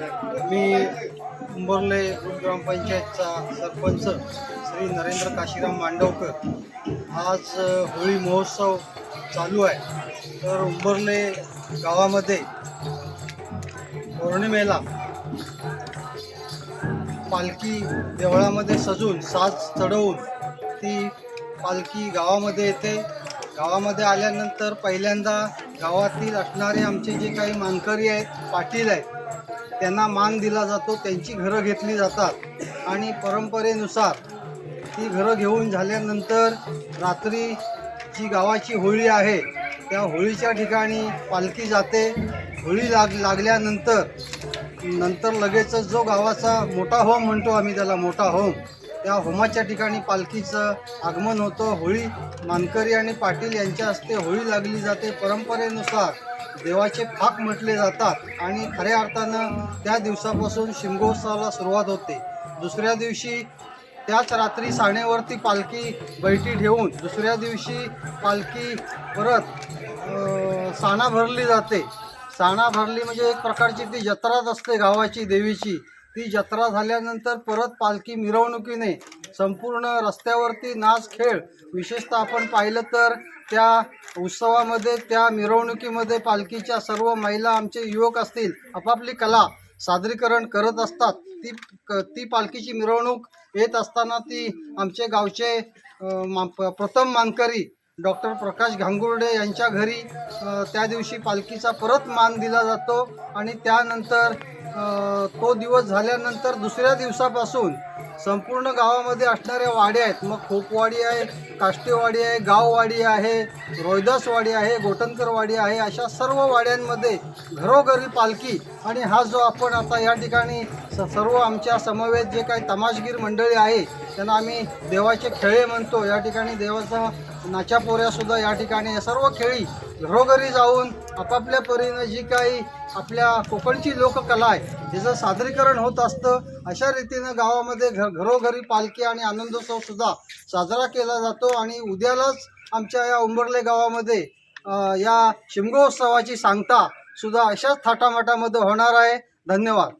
मी उंबर्ले ग्रामपंचायतचा सरपंच श्री नरेंद्र काशीराम मांडवकर. आज होळी महोत्सव चालू आहे. तर उंबर्ले गावामध्ये पौर्णिमेला पालखी देवळामध्ये सजून साज चढवून ती पालखी गावामध्ये येते. गावामध्ये आल्यानंतर पहिल्यांदा गावातील असणारे आमचे जे काही मानकरी आहेत पाटील आहेत त्यांना मान दिला जातो त्यांची घरं घेतली जातात. आणि परंपरेनुसार ती घरं घेऊन झाल्यानंतर रात्री जी गावाची होळी आहे त्या होळीच्या ठिकाणी पालखी जाते. होळी लाग लागल्यानंतर नंतर लगेचच जो गावाचा मोठा होम म्हणतो आम्ही त्याला मोठा होम त्या होमाच्या ठिकाणी पालखीचं आगमन होतं. होळी मानकरी आणि पाटील यांच्या हस्ते होळी लागली जाते. परंपरेनुसार देवाचे फाक म्हटले जातात आणि खऱ्या अर्थानं त्या दिवसापासून शिमगोत्सवाला सुरुवात होते. दुसऱ्या दिवशी त्याच रात्री साणेवरती पालखी बैठी ठेवून दुसऱ्या दिवशी पालखी परत साणा भरली जाते. साणा भरली म्हणजे एक प्रकारची ती जत्राच असते गावाची देवीची. ती जत्रा झाल्यानंतर परत पालखी मिरवणुकीने संपूर्ण रस्त्यावरती नाच खेळ विशेषतः आपण पाहिलं तर त्या उत्सवामध्ये त्या मिरवणुकीमध्ये पालखीच्या सर्व महिला आमचे युवक असतील आपापली कला सादरीकरण करत असतात. ती क- ती पालखीची मिरवणूक येत असताना ती आमचे गावचे मा- प्रथम मानकरी डॉक्टर प्रकाश घांगुर्डे यांच्या घरी त्या दिवशी पालखीचा परत मान दिला जातो आणि त्यानंतर तो दिवस झाल्यानंतर दुसऱ्या दिवसापासून संपूर्ण गावामध्ये असणाऱ्या वाड्या आहेत. मग खोपवाडी आहे काष्टेवाडी आहे गाववाडी आहे रोहिदासवाडी आहे गोटनकरवाडी आहे अशा सर्व वाड्यांमध्ये घरोघरी पालखी आणि हा जो आपण आता या ठिकाणी स- सर्व आमच्या समवेत जे काही तमाशगीर मंडळी आहे त्यांना आम्ही देवाचे खेळे म्हणतो. या ठिकाणी देवाचा नाच्यापोऱ्यासुद्धा या ठिकाणी या सर्व खेळी घरोघरी जाऊन आपापल्या परीनं जी काही आपल्या कोकणची लोककला आहे त्याचं सादरीकरण होत असतं अशा रीतीनं गावामध्ये घर घरोघरी पालखी आणि आनंदोत्सव सुद्धा साजरा केला जातो आणि उद्यालाच आमच्या या उंबरले गावामध्ये या शिमगोत्सवाची सांगता सुद्धा अशाच थाटामाटामध्ये होणार आहे. धन्यवाद.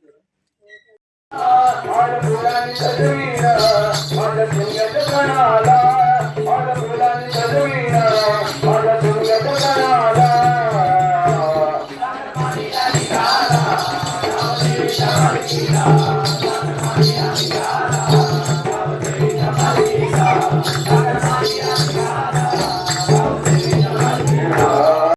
Shahida, Shahida, Shahida.